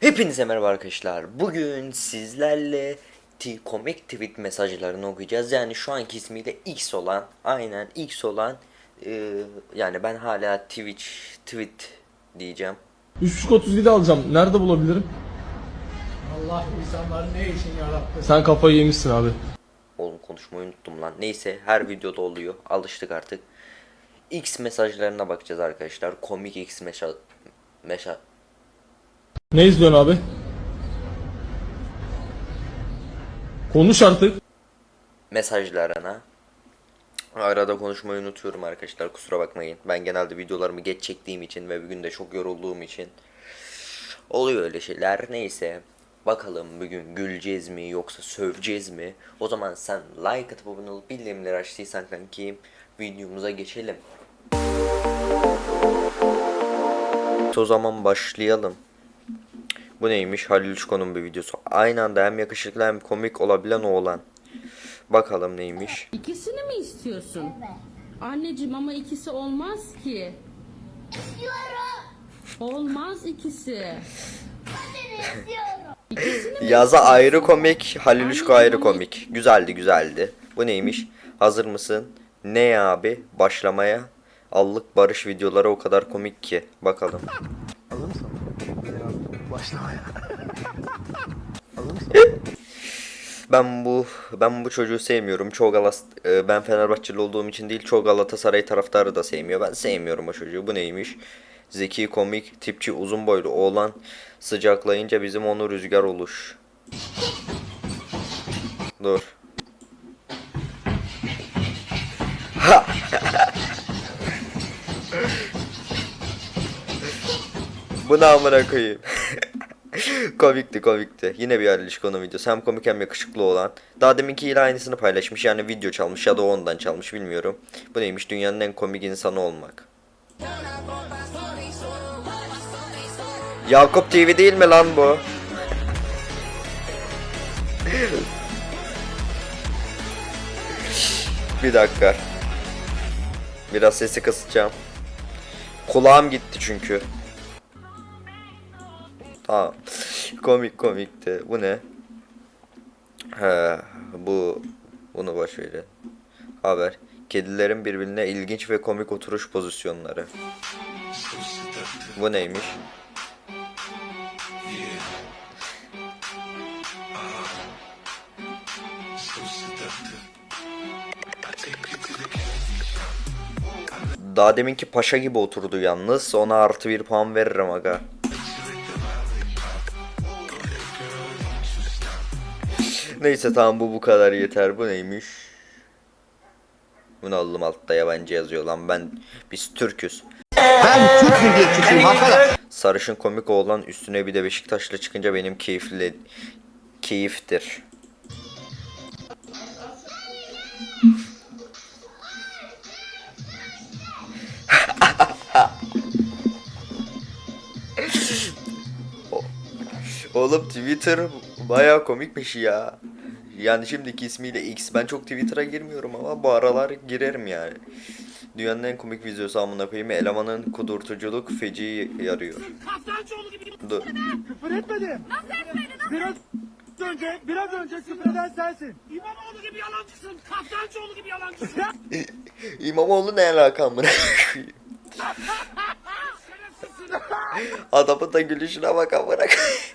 Hepinize merhaba arkadaşlar. Bugün sizlerle T Comic Tweet mesajlarını okuyacağız. Yani şu anki ismiyle X olan, aynen X olan e, yani ben hala Twitch tweet diyeceğim. 337 alacağım. Nerede bulabilirim? Allah insanları ne için yarattı? Sen kafayı yemişsin abi. Oğlum konuşmayı unuttum lan. Neyse her videoda oluyor. Alıştık artık. X mesajlarına bakacağız arkadaşlar. Komik X mesaj mesaj Ne izliyorsun abi? Konuş artık. mesajlarına. Arada konuşmayı unutuyorum arkadaşlar kusura bakmayın. Ben genelde videolarımı geç çektiğim için ve bugün de çok yorulduğum için oluyor öyle şeyler. Neyse bakalım bugün güleceğiz mi yoksa söveceğiz mi? O zaman sen like atıp abone olup bildirimleri açtıysan kanki videomuza geçelim. O zaman başlayalım. Bu neymiş? Halil Uçko'nun bir videosu. Aynı anda hem yakışıklı hem komik olabilen oğlan. Bakalım neymiş. İkisini mi istiyorsun? Anneciğim ama ikisi olmaz ki. Olmaz ikisi. İkisini mi Yaza ayrı komik, Halil Uçko ayrı komik. Güzeldi güzeldi. Bu neymiş? Hazır mısın? Ne ya abi? Başlamaya. Allık barış videoları o kadar komik ki. Bakalım. Ben bu ben bu çocuğu sevmiyorum. Çoğu Galas e, ben Fenerbahçeli olduğum için değil, çoğu Galatasaray taraftarı da sevmiyor. Ben sevmiyorum o çocuğu. Bu neymiş? Zeki, komik, tipçi, uzun boylu oğlan sıcaklayınca bizim onu rüzgar oluş. Dur. Ha! Bu ne amına koyayım? komikti komikti. Yine bir Halil konu videosu. Hem komik hem yakışıklı olan. Daha deminkiyle aynısını paylaşmış. Yani video çalmış ya da ondan çalmış bilmiyorum. Bu neymiş? Dünyanın en komik insanı olmak. Yakup TV değil mi lan bu? bir dakika. Biraz sesi kısacağım. Kulağım gitti çünkü. Tamam. Komik komikti. Bu ne? He, bu bunu boş verin. Haber. Kedilerin birbirine ilginç ve komik oturuş pozisyonları. Bu neymiş? Daha deminki paşa gibi oturdu yalnız. Ona artı bir puan veririm aga. Neyse tamam bu bu kadar yeter. Bu neymiş? Bunu aldım altta yabancı yazıyor lan. Ben biz Türküz. Ben Türk milliyetçisiyim arkadaş. Sarışın komik oğlan üstüne bir de Beşiktaş'la çıkınca benim keyifli keyiftir. Oğlum Twitter baya komikmiş ya. Yani şimdiki ismiyle X. Ben çok Twitter'a girmiyorum ama bu aralar girerim yani. Dünyanın en komik videosu amına koyayım. Elemanın kudurtuculuk feci yarıyor. Kaftancıoğlu gibi Dur. küfür etmedim. Nasıl etmedin? Biraz önce, biraz önce küfür eden sensin. İmamoğlu gibi yalancısın. Kaftancıoğlu gibi yalancısın. İmamoğlu ne alaka amına koyayım? Adamın da gülüşüne bak amına koyayım.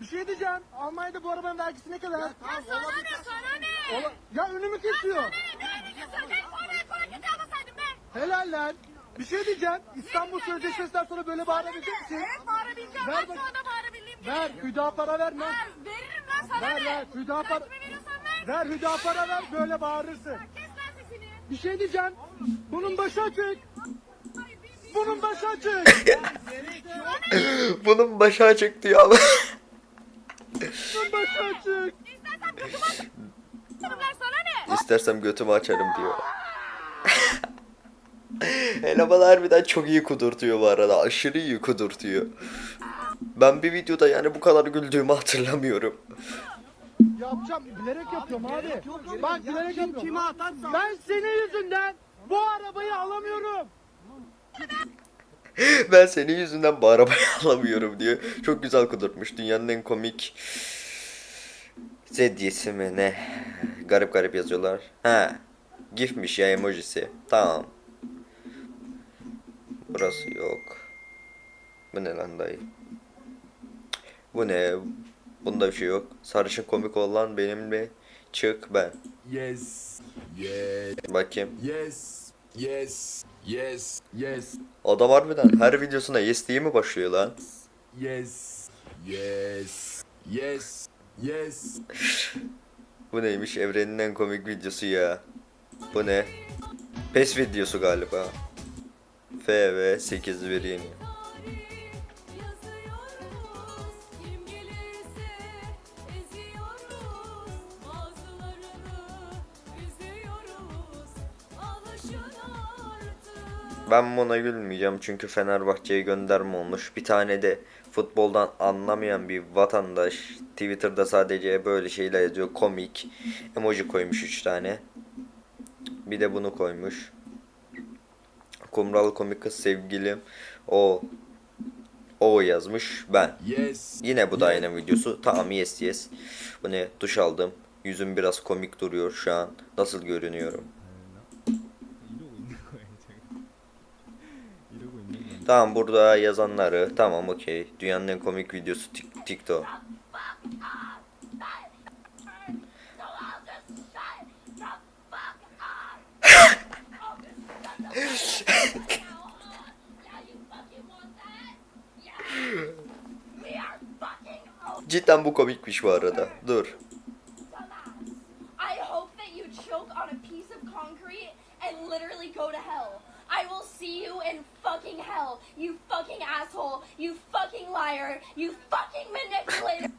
Bir şey diyeceğim. Almanya'da bu arabanın vergisi ne kadar? Ya Sana ne sana ne? Ya önümü kesiyor. Ne önce sen benim oraya kolye almasaydın be. Helal lan. Bir şey diyeceğim. İstanbul Sözleşmesi'nden sonra böyle bağırabilecek misin? Evet bağırabileceğim. Ver Ver bak- sonra bağırabildiğim gibi. Ver. Hüdapara verme. Ver, Veririm lan sana Ver ne? ver. Kime veriyorsan ver. Ver Hüdapara ver. Böyle bağırırsın. Kes lan sesini. Bir şey diyeceğim. Bunun başı açık. Bunun başı açık. Bunun başı açık diyor ama. Bunun başı açık. İstersem götümü açarım diyor. Eleman harbiden çok iyi kudurtuyor bu arada. Aşırı iyi kudurtuyor. Ben bir videoda yani bu kadar güldüğümü hatırlamıyorum. Yapacağım. Bilerek yapıyorum abi. Bak bilerek yapıyorum. Ben senin yüzünden bu arabayı alamıyorum. ben senin yüzünden bu arabayı alamıyorum diyor. Çok güzel kudurtmuş. Dünyanın en komik Zedyesi mi ne? Garip garip yazıyorlar. He. Gifmiş ya emojisi. Tamam. Burası yok. Bu ne lan dayı? Bu ne? Bunda bir şey yok. Sarışın komik olan benimle çık ben. Yes. Yes. Bakayım. Yes. Yes. Yes. Yes. Adam harbiden her videosuna yes diye mi başlıyor lan? Yes. Yes. Yes. Yes. Bu neymiş evrenin en komik videosu ya. Bu ne? PES videosu galiba. FV 8 vereyim. Ben buna gülmeyeceğim çünkü Fenerbahçe'ye gönderme olmuş. Bir tane de futboldan anlamayan bir vatandaş Twitter'da sadece böyle şeyler yazıyor. Komik. Emoji koymuş 3 tane. Bir de bunu koymuş. Kumral komik kız sevgilim. O o yazmış ben. Yes. Yine bu da aynı videosu. Tamam yes yes. Bu ne? Duş aldım. Yüzüm biraz komik duruyor şu an. Nasıl görünüyorum? Tamam burada yazanları. Tamam okey. Dünyanın en komik videosu Tik- TikTok. Cidden bu komikmiş bu arada. Dur. Fucking asshole. You fucking liar. You fucking manipulator.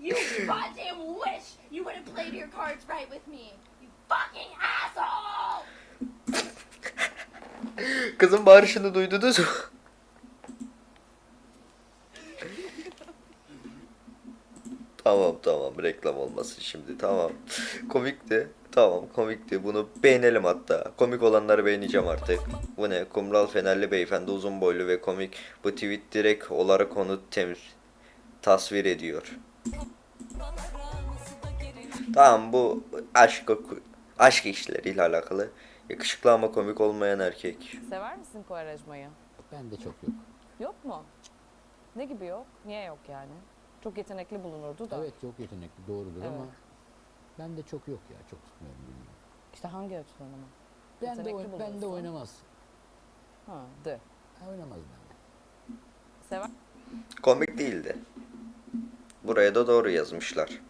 You goddamn wish you would have played your cards right with me. You fucking asshole. Kızın bağırışını duydunuz mu? tamam tamam reklam olmasın şimdi tamam. Komikti. Tamam komikti. Bunu beğenelim hatta. Komik olanları beğeneceğim artık. Bu ne? Kumral Fenerli beyefendi uzun boylu ve komik. Bu tweet direkt olarak onu temiz tasvir ediyor. Tamam bu aşk aşk işleriyle alakalı. Yakışıklı ama komik olmayan erkek. Sever misin Kovarejma'yı? Ben de çok yok. Yok mu? Ne gibi yok? Niye yok yani? Çok yetenekli bulunurdu da. Evet çok yetenekli doğrudur ama Evet. Ben de çok yok ya. Çok tutmuyorum bilmiyorum. İşte hangi açıdan ama? Ben de, Yetenekli oyn- ben de oynamaz. Ha, de. Ha, Oynamaz ben. Sever Komik değildi. Buraya da doğru yazmışlar.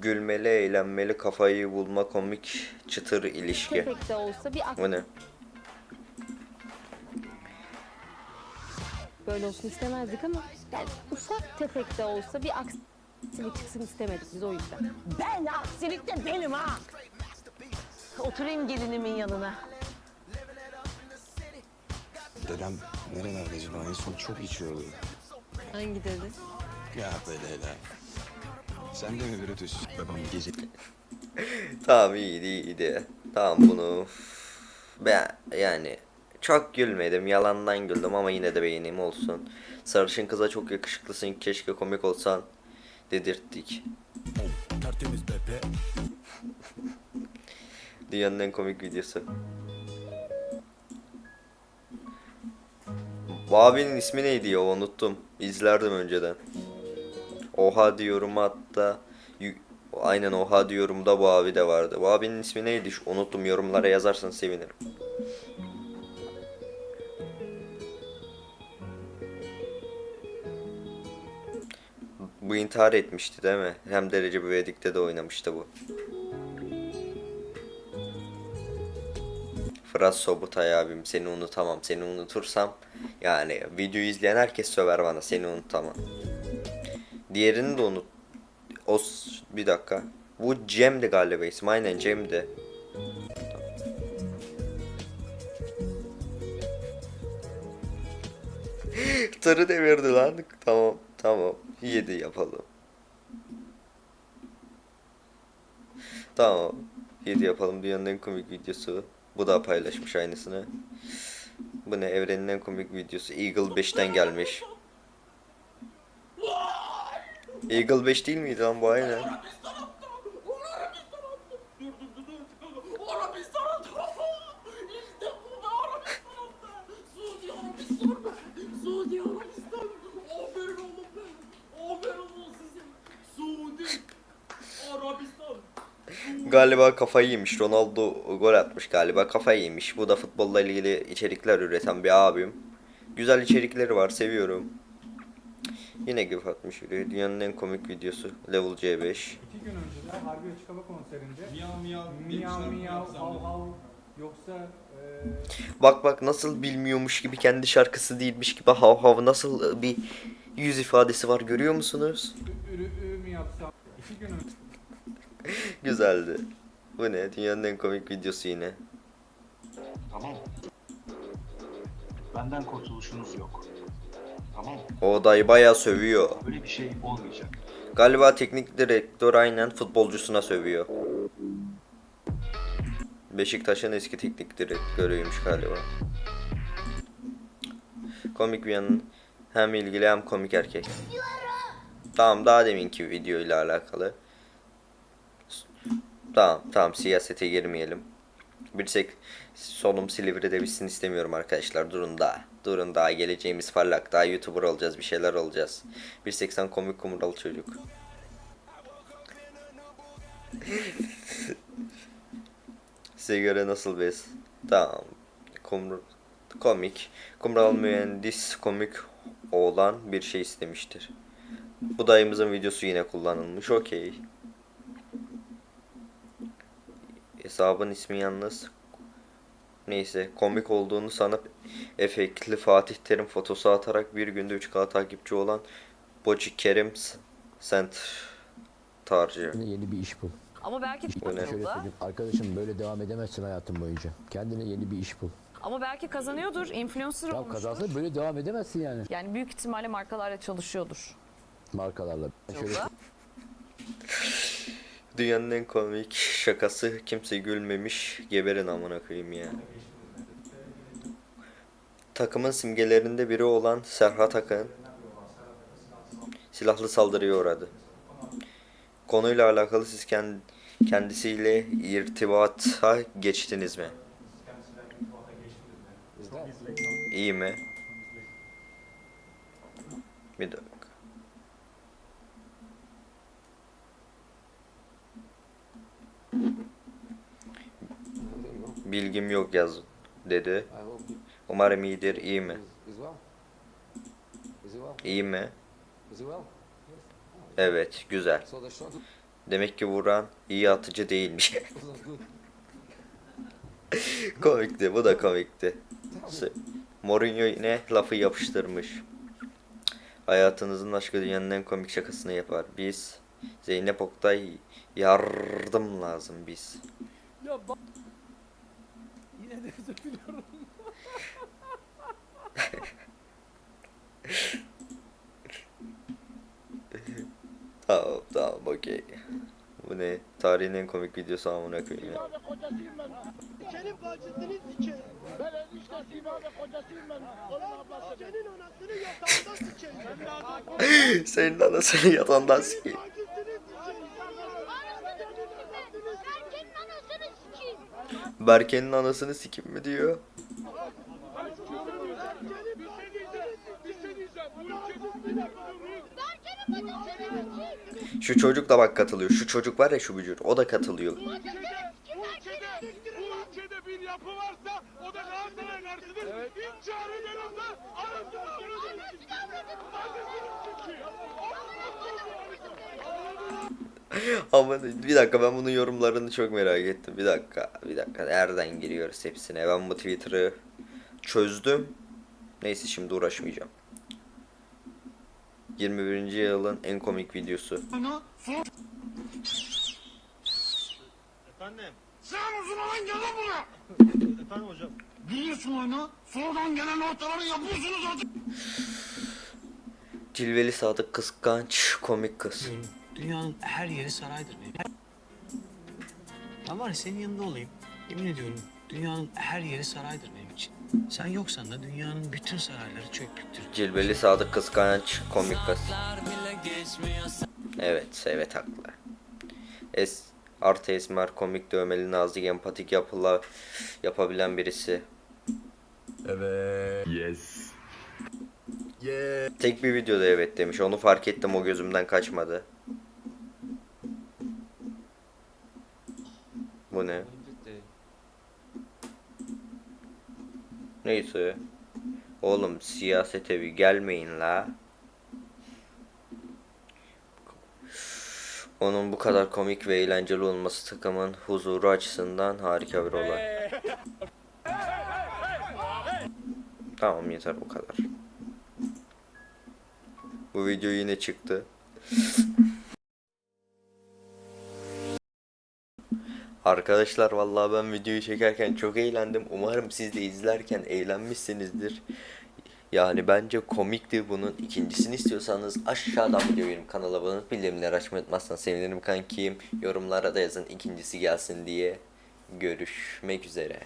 Gülmeli, eğlenmeli, kafayı bulma, komik, çıtır ilişki. Tefek de olsa bir Bu ne? böyle olsun istemezdik ama yani ufak tefek de olsa bir aksilik çıksın istemedik biz o yüzden. Ben aksilik de benim ha. Oturayım gelinimin yanına. Dedem nerelerde acaba? En son çok içiyordu. Hangi dedi? Ya böyle hele. Sen de mi Brutus? Babam gece... Tamam iyiydi iyiydi. Tamam bunu ben yani çok gülmedim yalandan güldüm ama yine de beğenim olsun. Sarışın kıza çok yakışıklısın keşke komik olsan dedirttik. Dünyanın en komik videosu. Bu abinin ismi neydi ya unuttum. İzlerdim önceden. Oha diyorum hatta. Aynen oha diyorum da bu abi de vardı. Bu abinin ismi neydi? Unuttum yorumlara yazarsan sevinirim. Bu intihar etmişti değil mi? Hem derece bir Vedik'te de oynamıştı bu. Fırat Sobutay abim seni unutamam. Seni unutursam yani videoyu izleyen herkes söver bana seni unutamam. Diğerini de unut. O bir dakika. Bu Cem'di galiba ismi. Aynen Cem'di. Tırı devirdi lan. Tamam tamam. 7 yapalım. Tamam. 7 yapalım. Dünyanın en komik videosu. Bu da paylaşmış aynısını. Bu ne evrenin en komik videosu Eagle 5'ten gelmiş. Eagle 5 değil miydi lan bu aynen? Arabistan attı. İşte bu da Arabistan attı. Suudi Arabistan be. Suudi Arabistan. Aferin oğlum be. Aferin oğlum size. Suudi Arabistan. Galiba kafayı yemiş. Ronaldo gol atmış galiba. Kafayı yemiş. Bu da futbolla ilgili içerikler üreten bir abim. Güzel içerikleri var. Seviyorum. Yine gif atmış biri. Dünyanın en komik videosu. Level C5. İki gün önce de Harbi Açık Hava konserinde miyav miyav miyav miyav hav hav yoksa e, Bak bak nasıl bilmiyormuş gibi kendi şarkısı değilmiş gibi hav hav nasıl bir yüz ifadesi var görüyor musunuz? ü- ürü ü mü yapsam iki gün önce Güzeldi. Bu ne? Dünyanın en komik videosu yine. Tamam. Benden kurtuluşunuz yok. Tamam. O odayı bayağı sövüyor. Böyle bir şey olmayacak. Galiba teknik direktör aynen futbolcusuna sövüyor. Beşiktaş'ın eski teknik direktörüymüş galiba. Komik bir yanın hem ilgili hem komik erkek. Tamam daha deminki video ile alakalı. Tamam tamam siyasete girmeyelim. Bir tek solum Silivri'de bitsin istemiyorum arkadaşlar. Durun daha. Durun daha geleceğimiz parlak. Daha YouTuber olacağız. Bir şeyler olacağız. 1.80 komik kumral çocuk. Size göre nasıl bez? Tamam. Kumru, komik. Kumral mühendis komik oğlan bir şey istemiştir. Bu dayımızın videosu yine kullanılmış. Okey. Hesabın ismi yalnız neyse komik olduğunu sanıp efektli Fatih Terim fotosu atarak bir günde 3K takipçi olan Boci Kerim S- Sent Tarcı. Kendine yeni bir iş bul. Ama belki Bu ne? Şöyle söyleyeyim. Arkadaşım böyle devam edemezsin hayatın boyunca. Kendine yeni bir iş bul. Ama belki kazanıyordur, influencer Ya olmuştur. kazansa böyle devam edemezsin yani. Yani büyük ihtimalle markalarla çalışıyordur. Markalarla. Şöyle Yoksa Dünyanın en komik şakası kimse gülmemiş geberin amına koyayım ya. Takımın simgelerinde biri olan Serhat Akın silahlı saldırıya uğradı. Konuyla alakalı siz kend- kendisiyle irtibata geçtiniz mi? İyi mi? Bir dakika. Bilgim yok yaz dedi. Umarım iyidir. iyi mi? İyi mi? Evet, güzel. Demek ki vuran iyi atıcı değilmiş. komikti, bu da komikti. Mourinho yine lafı yapıştırmış. Hayatınızın aşkı dünyanın en komik şakasını yapar. Biz Zeynep Oktay yardım lazım biz. Ya bak. Yine de özür diliyorum. Tamam tamam okey. Bu ne? Tarihin en komik videosu amına koyayım ya. Kocasıyım ben. Senin bacısını sikeyim. Ben eniştesiyim abi kocasıyım ben. Onun ablası. Senin anasını yatağında sikeyim. Sen de adam Senin anasını yatağından sikeyim. Berke'nin anasını sikim mi diyor? Şu çocuk da bak katılıyor. Şu çocuk var ya şu bücür. O da katılıyor. Ama bir dakika ben bunun yorumlarını çok merak ettim. Bir dakika. Bir dakika. Nereden giriyoruz hepsine? Ben bu Twitter'ı çözdüm. Neyse şimdi uğraşmayacağım. 21. yılın en komik videosu. Efendim? Sen uzun olan gel lan buraya. Efendim hocam? Biliyorsun oyunu. Sonradan gelen ortaları yapıyorsunuz artık. Cilveli Sadık kıskanç komik kız. Dünyanın her yeri saraydır benim. Ben var ya senin yanında olayım. Yemin ediyorum dünyanın her yeri saraydır benim. Sen yoksan da dünyanın bütün sarayları çöktüktür. Cilveli Sadık Kıskanç komik kız. Evet, evet haklı. Es artı esmer komik dövmeli nazik empatik yapıla yapabilen birisi. Evet. Yes. Yeah. Tek bir videoda evet demiş. Onu fark ettim o gözümden kaçmadı. Bu ne? Neyse. Oğlum siyasete bir gelmeyin la. Onun bu kadar komik ve eğlenceli olması takımın huzuru açısından harika bir olay. Tamam yeter bu kadar. Bu video yine çıktı. Arkadaşlar vallahi ben videoyu çekerken çok eğlendim. Umarım siz de izlerken eğlenmişsinizdir. Yani bence komikti bunun. ikincisini istiyorsanız aşağıdan video benim kanala abone olup bildirimleri açmayı unutmazsanız sevinirim kankim. Yorumlara da yazın ikincisi gelsin diye. Görüşmek üzere.